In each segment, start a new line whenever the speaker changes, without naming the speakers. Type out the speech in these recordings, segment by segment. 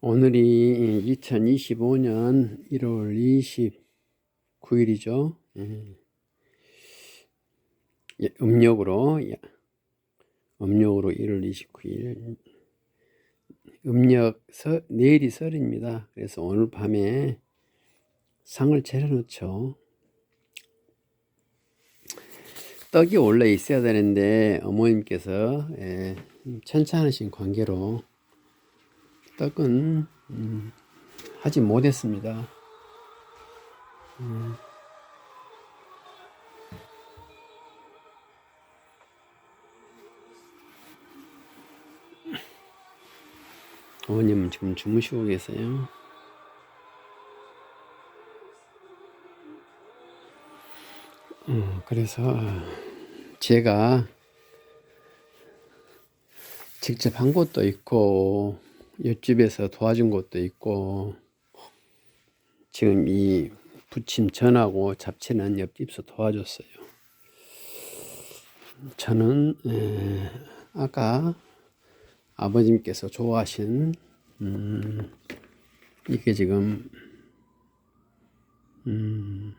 오늘이 2025년 1월 29일이죠. 예, 음력으로 예, 음력으로 1월 29일 음력 서, 내일이 설입니다. 그래서 오늘 밤에 상을 차려놓죠. 떡이 원래 있어야 되는데 어머님께서 예, 천천하신 관계로 떡은 음, 하지 못했습니다. 음. 어머님은 지금 주무시고 계세요. 음, 그래서 제가 직접 한 것도 있고 옆집에서 도와준 것도 있고 지금 이 부침 전하고 잡채는 옆집에서 도와줬어요. 저는 에, 아까 아버님께서 좋아하신 음, 이게 지금 음,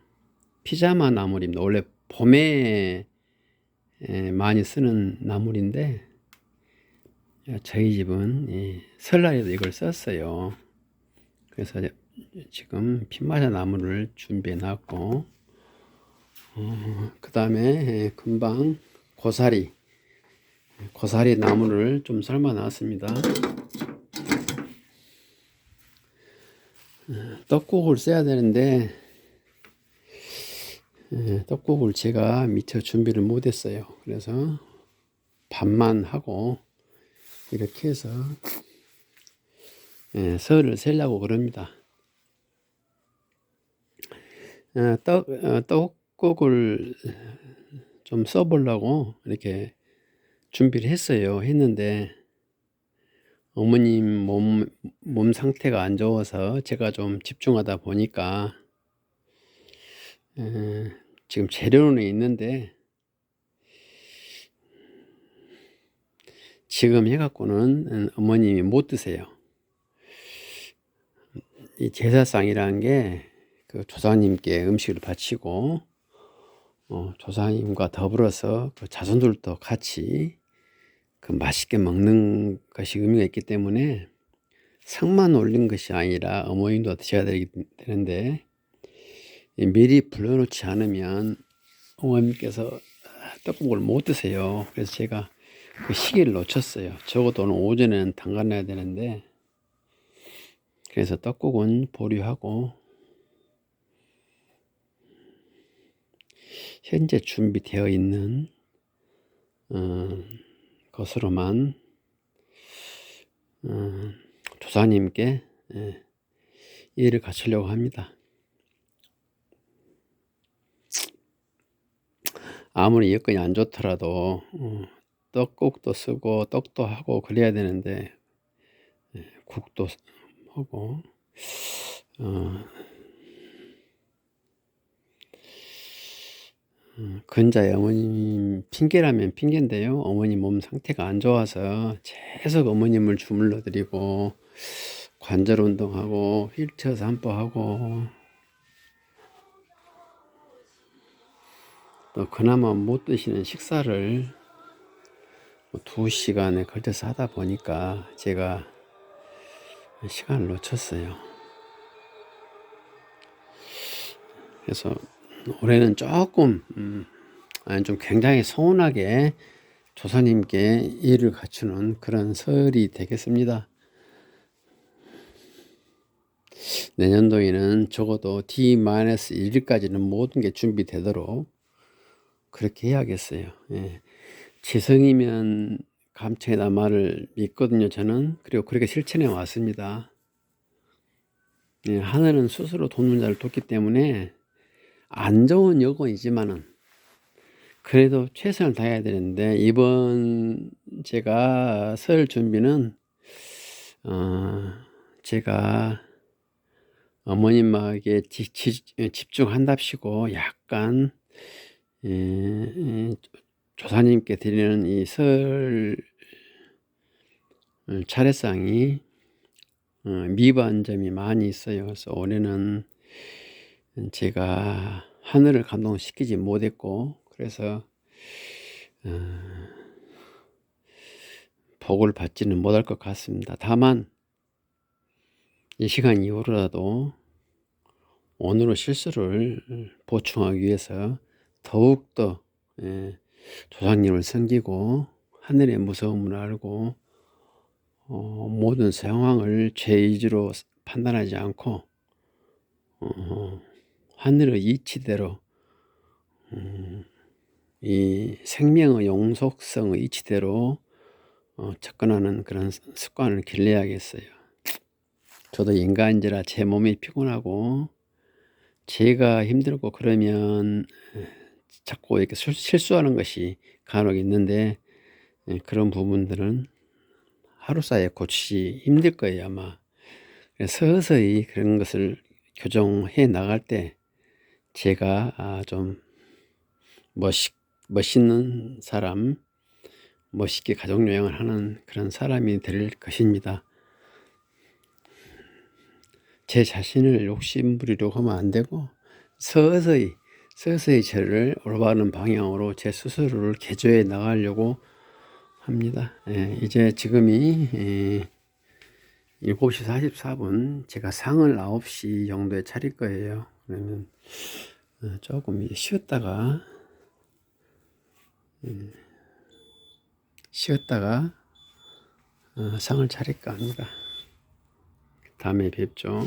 피자마 나물입니다. 원래 봄에 에, 많이 쓰는 나물인데 저희 집은 설날에도 이걸 썼어요. 그래서 지금 핀마자 나무를 준비해 놨고 어, 그 다음에 금방 고사리 고사리 나무를 좀 삶아 놨습니다. 어, 떡국을 써야 되는데 떡국을 제가 미처 준비를 못했어요. 그래서 밥만 하고 이렇게 해서 예, 설을 세려고 그럽니다. 어, 떡, 어, 떡국을 좀 써보려고 이렇게 준비를 했어요. 했는데 어머님 몸, 몸 상태가 안 좋아서 제가 좀 집중하다 보니까 에, 지금 재료는 있는데 지금 해갖고는 어머님이 못 드세요. 이 제사상이라는 게 그 조상님께 음식을 바치고 어, 조상님과 더불어서 그 자손들도 같이 그 맛있게 먹는 것이 의미가 있기 때문에 상만 올린 것이 아니라 어머님도 드셔야 되는데 미리 불러놓지 않으면 어머님께서 떡국을 못 드세요. 그래서 제가 그 시기를 놓쳤어요. 적어도 오늘 오전에는 담가놔야 되는데 그래서 떡국은 보류하고 현재 준비되어 있는 어, 것으로만 어, 조사님께 예, 이해를 갖추려고 합니다. 아무리 여건이 안 좋더라도 어, 떡국도 쓰고 떡도 하고 그래야 되는데 예, 국도 하고 어, 어, 근자의 어머님 핑계라면 핑계인데요. 어머님 몸 상태가 안 좋아서 계속 어머님을 주물러 드리고 관절 운동하고 휠체어 산보하고 또 그나마 못 드시는 식사를 뭐 두 시간에 걸쳐서 하다 보니까 제가 시간을 놓쳤어요. 그래서 올해는 조금 음, 아니 좀 굉장히 서운하게 조사님께 일을 갖추는 그런 설이 되겠습니다. 내년도에는 적어도 D-1일까지는 모든 게 준비되도록 그렇게 해야겠어요. 예. 지성이면 감청이다 말을 믿거든요, 저는. 그리고 그렇게 실천해 왔습니다. 예, 하늘은 스스로 돕는 자를 돕기 때문에 안 좋은 여건이지만은 그래도 최선을 다해야 되는데 이번 제가 설 준비는 어, 제가 어머님에게 집중한답시고 약간 예, 예, 조사님께 드리는 이 설 차례상이 어, 미반점이 많이 있어요. 그래서 올해는 제가 하늘을 감동시키지 못했고 그래서 어, 복을 받지는 못할 것 같습니다. 다만 이 시간 이후로라도 오늘의 실수를 보충하기 위해서 더욱더 예, 조상님을 섬기고 하늘의 무서움을 알고 어, 모든 상황을 제 의지로 판단하지 않고 어, 하늘의 이치대로 음, 이 생명의 용속성의 이치대로 어, 접근하는 그런 습관을 길러야겠어요. 저도 인간인지라 제 몸이 피곤하고 제가 힘들고 그러면 에, 자꾸 이렇게 실- 실수하는 것이 간혹 있는데 예, 그런 부분들은 하루 사이에 고치기 힘들 거예요 아마. 서서히 그런 것을 교정해 나갈 때 제가 아, 좀 멋있, 멋있는 사람, 멋있게 가족 여행을 하는 그런 사람이 될 것입니다. 제 자신을 욕심부리려고 하면 안 되고 서서히 서서히 저를 올바른 방향으로 제 스스로를 개조해 나가려고 합니다. 예, 이제 지금이 예, 7시 44분 제가 상을 9시 정도에 차릴 거예요. 그러면 어, 조금 쉬었다가 음, 쉬었다가 어, 상을 차릴까 합니다. 다음에 뵙죠.